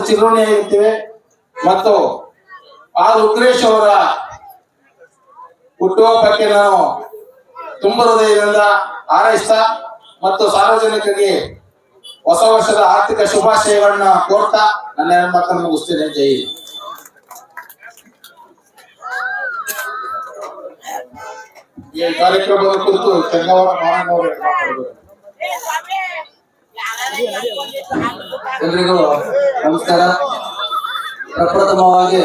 ಮತ್ತು ಆಗಿರ್ತೇವೆ. ಮತ್ತು ಆರ್ ಉಗ್ರೇಶ್ ಅವರ ಹುಟ್ಟುಹಬ್ಬಕ್ಕೆ ನಾನು ತುಂಬ ಹೃದಯದಿಂದ ಹಾರೈಸ್ತಾ ಮತ್ತು ಸಾರ್ವಜನಿಕರಿಗೆ ಹೊಸ ವರ್ಷದ ಆರ್ಥಿಕ ಶುಭಾಶಯಗಳನ್ನ ಕೋರ್ತಾ ನನ್ನ ಹೆಣ್ಮಕ್ಕಳನ್ನು ಮುಗಿಸ್ತೇನೆ. ಜೈ ಕಾರ್ಯಕ್ರಮದ ಕುರಿತು ಮಾರಣ್ಣವರು ಮಾತಾಡಬೇಕು ಎಲ್ರಿಗೂ ನಮಸ್ಕಾರ. ಪ್ರಪ್ರಥಮವಾಗಿ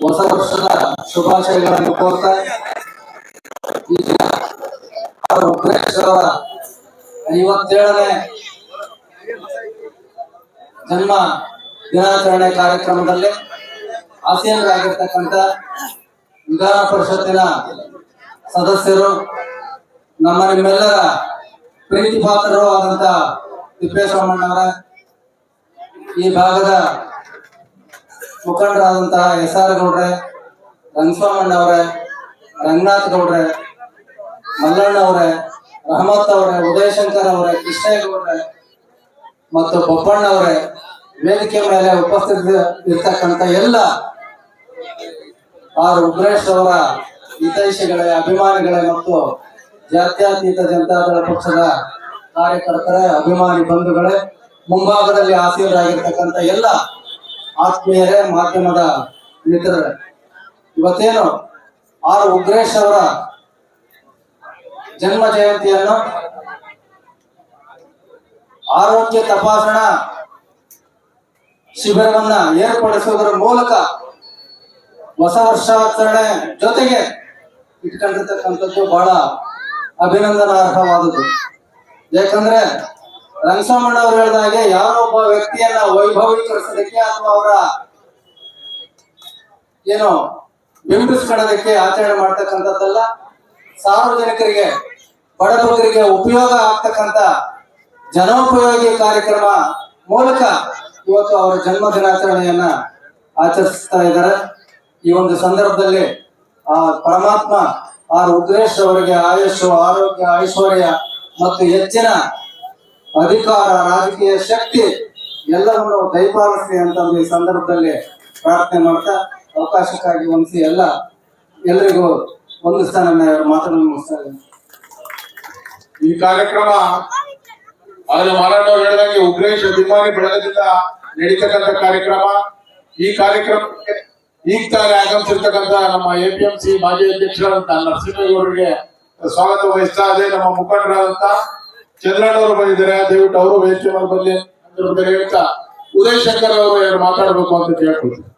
ಹೊಸ ವರ್ಷದ ಶುಭಾಶಯಗಳನ್ನು ಕೋರ್ತಾ ಐವತ್ತೇಳನೇ ಜನ್ಮ ದಿನಾಚರಣೆ ಕಾರ್ಯಕ್ರಮದಲ್ಲಿ ಆಸೀನರಾಗಿರ್ತಕ್ಕಂಥ ವಿಧಾನ ಪರಿಷತ್ತಿನ ಸದಸ್ಯರು, ನಮ್ಮ ನಿಮ್ಮೆಲ್ಲರ ಪ್ರೀತಿ ಪಾತ್ರರು ಆದಂತ ತಿಪ್ಪೇಸ್ವಾಮಣ್ಣವರ ಈ ಭಾಗದ ಮುಖಂಡರಾದಂತಹ ಎಸ್ ಆರ್ ಗೌಡ್ರೆ ರಂಗಸ್ವಾಮಣ್ಣವರೇ ರಂಗನಾಥ್ ಗೌಡ್ರೆ, ಮಲ್ಲಣ್ಣ ಅವರೇ, ರಹಮತ್ ಅವರೇ, ಉದಯಶಂಕರ್ ಅವರೇ ಕೃಷ್ಣೇಗೌಡ್ರೆ ಮತ್ತು ಬೊಪ್ಪಣ್ಣ ಅವರೇ ವೇದಿಕೆ ಮೇಲೆ ಉಪಸ್ಥಿತ ಇರ್ತಕ್ಕಂಥ ಎಲ್ಲ ಆರ್ ಉಗ್ರೇಶ್ ಅವರ ಹಿತೈಷಿಗಳೇ, ಅಭಿಮಾನಿಗಳೇ ಮತ್ತು ಜಾತ್ಯತೀತ ಜನತಾದಳ ಪಕ್ಷದ ಕಾರ್ಯಕರ್ತರೇ, ಅಭಿಮಾನಿ ಬಂಧುಗಳೇ ಮುಂಭಾಗದಲ್ಲಿ ಆಸೀನರಾಗಿರ್ತಕ್ಕಂಥ ಎಲ್ಲ ಆತ್ಮೀಯರೇ ಮಾಧ್ಯಮದ ಮಿತ್ರರೇ ಇವತ್ತೇನು ಆರ್ ಉಗ್ರೇಶ್ ಅವರ ಜನ್ಮ ಜಯಂತಿಯನ್ನು ಆರೋಗ್ಯ ತಪಾಸಣಾ ಶಿಬಿರವನ್ನ ಏರ್ಪಡಿಸುವುದರ ಮೂಲಕ ಹೊಸ ವರ್ಷಾಚರಣೆ ಜೊತೆಗೆ ಇಟ್ಕೊಂಡಿರ್ತಕ್ಕಂಥದ್ದು ಬಹಳ ಅಭಿನಂದನಾರ್ಹವಾದದ್ದು. ಯಾಕಂದ್ರೆ ರಂಗಸ್ವಾಮಣ್ಣ ಅವರು ಯಾರೋ ಒಬ್ಬ ವ್ಯಕ್ತಿಯನ್ನ ವೈಭವೀಕರಿಸೋದಕ್ಕೆ ಅಥವಾ ಅವರ ಏನು ಬಿಂಬಿಸ್ಕೊಳ್ಳೋದಕ್ಕೆ ಆಚರಣೆ ಮಾಡ್ತಕ್ಕಂಥದ್ದಲ್ಲ, ಸಾರ್ವಜನಿಕರಿಗೆ ಬಡಬಗರಿಗೆ ಉಪಯೋಗ ಆಗ್ತಕ್ಕಂಥ ಜನೋಪಯೋಗಿ ಕಾರ್ಯಕ್ರಮ ಮೂಲಕ ಇವತ್ತು ಅವರ ಜನ್ಮ ದಿನಾಚರಣೆಯನ್ನ ಆಚರಿಸ್ತಾ ಇದ್ದಾರೆ. ಈ ಒಂದು ಸಂದರ್ಭದಲ್ಲಿ ಆ ಪರಮಾತ್ಮ, ಆ ರುದ್ರೇಶ್ ಅವರಿಗೆ ಆಯುಷ್, ಆರೋಗ್ಯ, ಐಶ್ವರ್ಯ ಮತ್ತು ಹೆಚ್ಚಿನ ಅಧಿಕಾರ, ರಾಜಕೀಯ ಶಕ್ತಿ ಎಲ್ಲವನ್ನು ದಯಪಾಲಿಸಿ ಅಂತ ಈ ಸಂದರ್ಭದಲ್ಲಿ ಪ್ರಾರ್ಥನೆ ಮಾಡ್ತಾ ಅವಕಾಶಕ್ಕಾಗಿ ವಂದಿಸಿ ಎಲ್ಲ ಎಲ್ರಿಗೂ ಒಂದು ಸ್ಥಾನ ಮಾತನ್ನು ಮುಗಿಸ್ತಾ ಈ ಕಾರ್ಯಕ್ರಮ ಅದನ್ನು ಮಾರಾಟವ್ರು ಹೇಳಿದಂಗೆ ಉಗ್ರೇಶ್ ಅಭಿಮಾನಿ ಬೆಳಗದಿಂದ ನಡೀತಕ್ಕಂಥ ಕಾರ್ಯಕ್ರಮ. ಈ ಕಾರ್ಯಕ್ರಮಕ್ಕೆ ಈಗ ತಾನೇ ಆಗಮಿಸಿರ್ತಕ್ಕಂಥ ನಮ್ಮ ಎ ಪಿ ಎಂ ಸಿ ಮಾಜಿ ಅಧ್ಯಕ್ಷರಾದಂತಹ ನರಸಿಂಹೇಗೌಡರಿಗೆ ಸ್ವಾಗತ ವಹಿಸ್ತಾ ಇದೆ. ನಮ್ಮ ಮುಖಂಡರಾದಂತ ಚಂದ್ರಣ್ಣವರು ಬಂದಿದ್ದಾರೆ ದಯವಿಟ್ಟು ಅವರು ವೇದಿಕೆ ಮೇಲೆ ಬರಲಿ ಅಂತ ಹೇಳ್ತಾ ಉದಯ್ ಶಂಕರ್ ಅವರು ಎರಡು ಮಾತಾಡಬೇಕು ಅಂತ ಕೇಳ್ಕೊಳ್ತೀನಿ